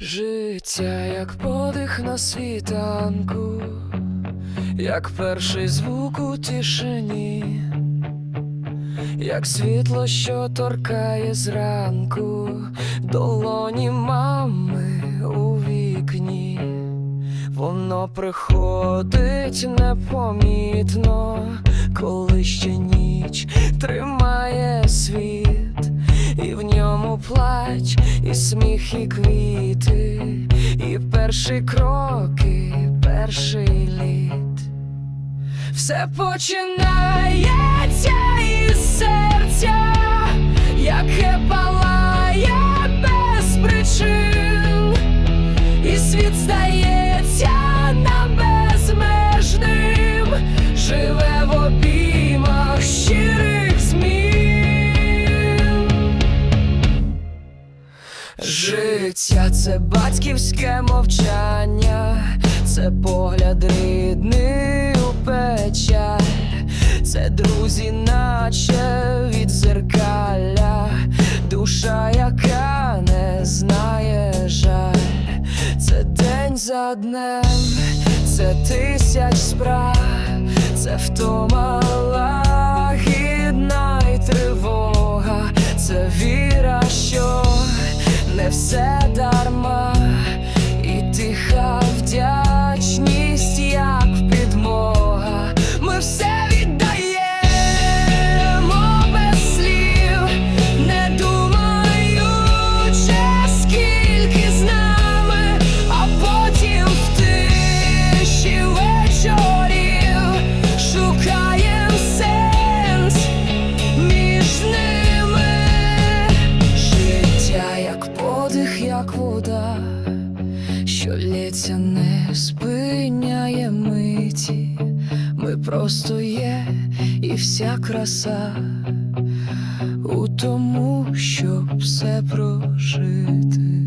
Життя, як подих на світанку, як перший звук у тишині, як світло, що торкає зранку, долоні мами у вікні, воно приходить непомітно, коли ще ніч тримає світ, плач, і сміх, і квіти, і перші кроки, перший літ. Все починається із серця, яке палає без причин, і світ здається Життя це батьківське мовчання, це погляд рідний у печаль, це друзі, наче від зеркаля, душа, яка не знає жаль, це день за днем, це тисяч справ, це втома лагідна й тривога, це віра, все дарма, і тиха вода, що лється, не спиняє миті. Ми просто є, і вся краса у тому, щоб все прожити.